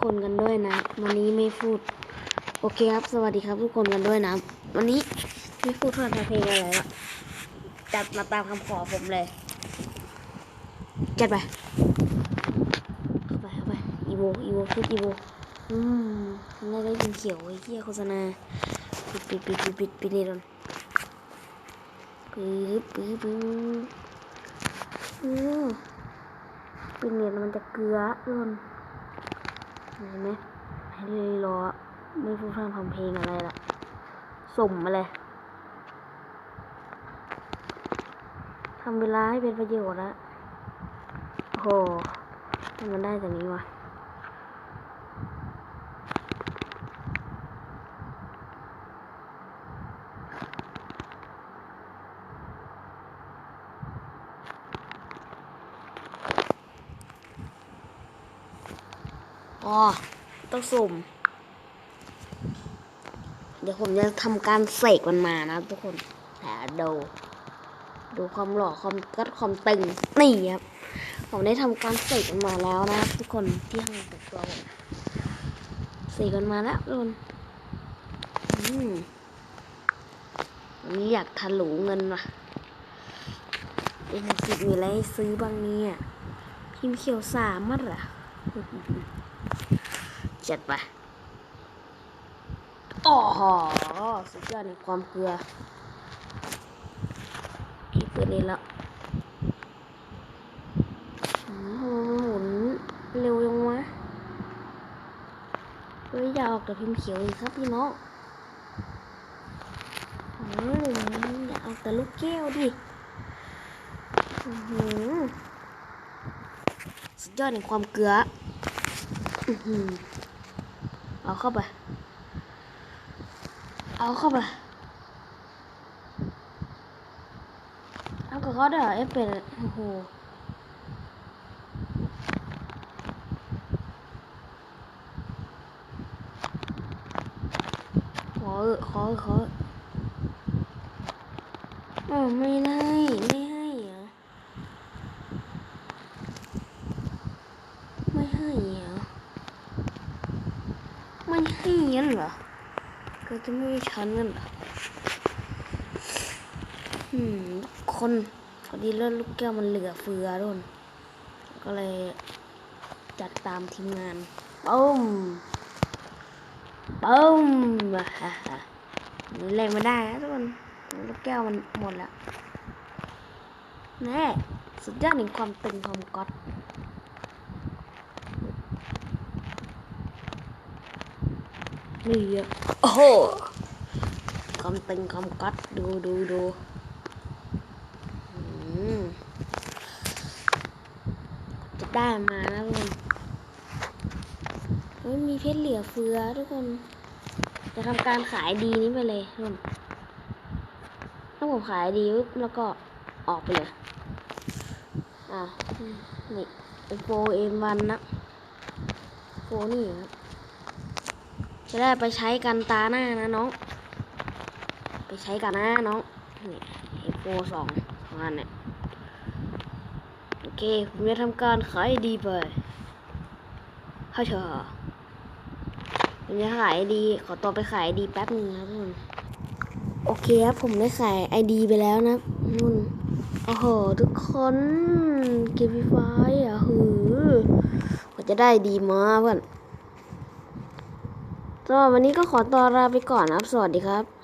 คนกันด้วยนะ วันนี้ไม่พูด โอเคครับ สวัสดีครับทุกคนกันด้วยนะ วันนี้ไม่พูดเพื่อนเพลงอะไรละจัดมาตามคำขอผมเลย จัดไปเข้าไปเข้าไปอีโวอีโวชุดอีโวอืมทำได้ได้ยินเขียวไอ้เหี้ยโฆษณาปิดปิดปิดปิดปิดปิดนี่ก่อนปึ๊บปึ๊บปึ๊บอือปิดเน็ตมันจะเกลือทุกคน เห็นไหมให้เลยรอไม่พูดพร่ำทำเพลงอะไรล่ะส่งมาเลยทำเวลาให้เป็นประโยชน์แล้วโอ้โหทำมันได้แต่นี้วะ อ๋อ ต้องสุ่ม เดี๋ยวผมจะทำการเสกมันมานะทุกคนแต่ดูดูความหล่อความกัดความตึงนี่ครับ ผมได้ทำการเสกมันมาแล้วนะ ทุกคนที่ห้องแต่งตัวผมเสกมันมาแล้วทุกคนอืมวันนี้อยากทะลุเงินว่ะเอ็นสิมีอะไรให้ซื้อบ้างเนี่ยพิมพ์เขียวสามมัดเหรอ จัดไปโอ้โหสุดยอดในความเกลือกี่เปิดเลยแล้วหมุนเร็วยังวะเฮ้ยอย่าออกแต่พิมพ์เขียวอีกครับพี่น้องอืมอย่าออกแต่ลูกแก้วดิอือสุดยอดในความเกลือ อือหือ เอาเข้าไป เอาเข้าไป เอากับเขาเด้อเอฟเป็นโอ้โหขอขอขอเอออ๋อไม่ได้ไม่ให้เหรอไม่ให้เหรอ ไม่ให้งั้นเหรอก็จะไม่ให้ฉันงั้นเหรออืมคนพอดีเลือดลูกแก้วมันเหลือเฟือโดนก็เลยจัดตามทีมงานปุ้มปุ้มฮ่าฮ่านี่แรงไม่ได้นะทุกคนลูกแก้วมันหมดแล้วแน่สุดยอดแห่งความตึงความก๊อต นี่อะโอ้โหคำตึงคำกัดดูดูดูจะได้มานะทุกคนมีเพชรเหลือเฟือทุกคน จะทำการขายดีนี้ไปเลยทุกคนถ้าผมขายดีปุ๊บแล้วก็ออกไปเลย อะ นี่โฟเอ็มวันนะโฟนี่ครับ จะได้ไปใช้กันตาหน้านะน้อง ไปใช้กันนะน้อง นี่ไอโฟสองสองอันเนี่ย โอเค ผมจะทำการขายดีไปเข้าเถอะผมจะขายดี ขอตัวไปขายดีแป๊บนึงครับทุกคนโอเคครับผมได้ขายไอดีไปแล้วนะนุ่นโอ้โห ทุกคนเกมไฟอะหือก็จะได้ดีมาเพื่อน สำหรับวันนี้ก็ขอตัวลาไปก่อนนะครับ สวัสดีครับ